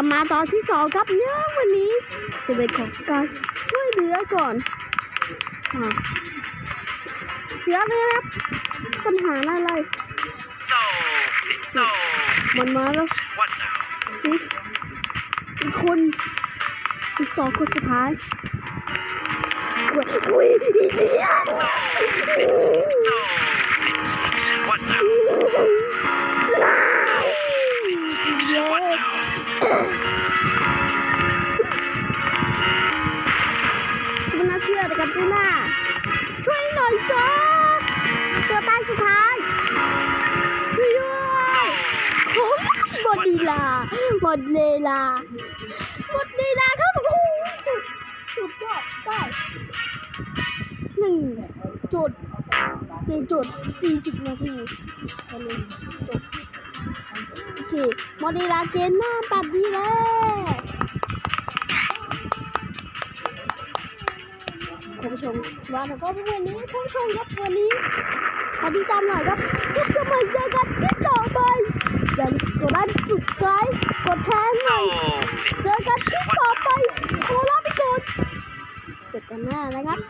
ลับมาตอนที่สองครับเนี่ยวันนี้จะเป็นของการช่วยเหลือก่อนอะเสือเลยครับปัญหาอะไร No, no. มันมาแล้ว What now? สิอีกคนอีกสองคนสุดท้ายอุ้ยอุ้ยอีเดีย ไมันน่าเชื่อแต่กับตูน่าช่วยหน่อยสิตัวตายสุดท้ายช่วยด้วยผมหมดดีลาหมดเลลาหมดเลลาครับโอ้โหสุดสุดยอดได้หนึ่งจุดหนึ่งจุดสี่สิบนาทีตอนนี้จบ โอเคหมดเวลาเกมหน้าตัดดีแล้วคุณผู้ชมว่าแล้วก็วันนี้คุณผู้ชมครับวันนี้ขอติดตามหน่อยครับพบกันใหม่เจอกันคลิปต่อไปอย่าลืมกดไลค์ subscribe กดแชร์หน่อยเจอกันคลิปต่อไปขอลาไปก่อนเจอกันหน้านะครับ